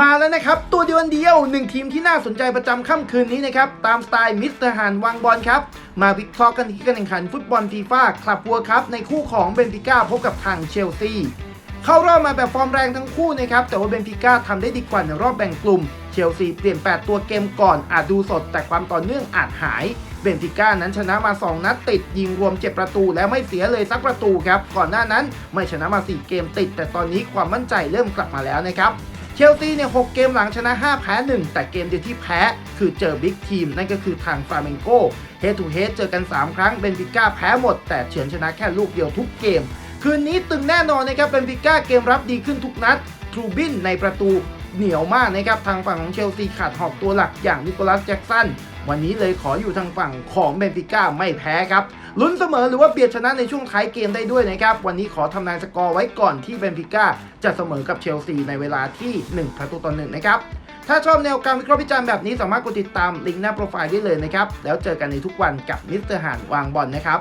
มาแล้วนะครับตัวเดียวันเดียวหนึ่งทีมที่น่าสนใจประจำค่ำคืนนี้นะครับตามสไตล์มิสเตอร์ฮานวางบอลครับมาวิเคราะห์กันที่การแข่งขันฟุตบอลฟีฟ่าคลับวัวครับในคู่ของเบนฟิก้าพบกับทางเชลซีเข้ารอบมาแบบฟอร์มแรงทั้งคู่นะครับแต่ว่าเบนฟิก้าทำได้ดีกว่าในรอบแบ่งกลุ่มเชลซีเปลี่ยน 8 ตัวเกมก่อนอาจดูสด แต่ความต่อเนื่องอาจหายเบนฟิก้านั้นชนะมา 2 นัดติด ยิงรวม 7 ประตูและไม่เสียเลยสักประตูครับก่อนหน้านั้นไม่ชนะมา 4 เกมติด แต่ตอนนี้ความมั่นใจเริ่มกลับมาแล้วนะครับ เชลซีเนี่ยหเกมหลังชนะ 5 แพ้ 1 แต่เกมเดียวที่แพ้คือเจอบิ๊กทีม นั่นก็คือทางฟราเมนโกเฮดทูเฮดเจอกัน 3 ครั้งเบนฟิก้าแพ้หมด แต่เฉือนชนะแค่ลูกเดียวทุกเกม คืนนี้ตึงแน่นอนนะครับเบนฟิก้าเกมรับดีขึ้นทุกนัดทรูบินในประตูเหนียวมากนะครับทางฝั่งของเชลซีขาดหอกตัวหลักอย่างนิโคลัสแจ็กสัน วันนี้เลยขออยู่ทางฝั่งของเบนฟิก้าไม่แพ้ครับลุ้นเสมอหรือว่าเบียดชนะในช่วงท้ายเกมได้ด้วยนะครับ วันนี้ขอทำนายสกอร์ไว้ก่อนที่เบนฟิก้าจะเสมอกับเชลซีในเวลาที่1ประตูต่อหนึ่งนะครับถ้าชอบแนวการวิเคราะห์วิจารณ์แบบนี้สามารถกดติดตามลิงก์หน้าโปรไฟล์ได้เลยนะครับ แล้วเจอกันในทุกวันกับมิสเตอร์หานวางบอลนะครับ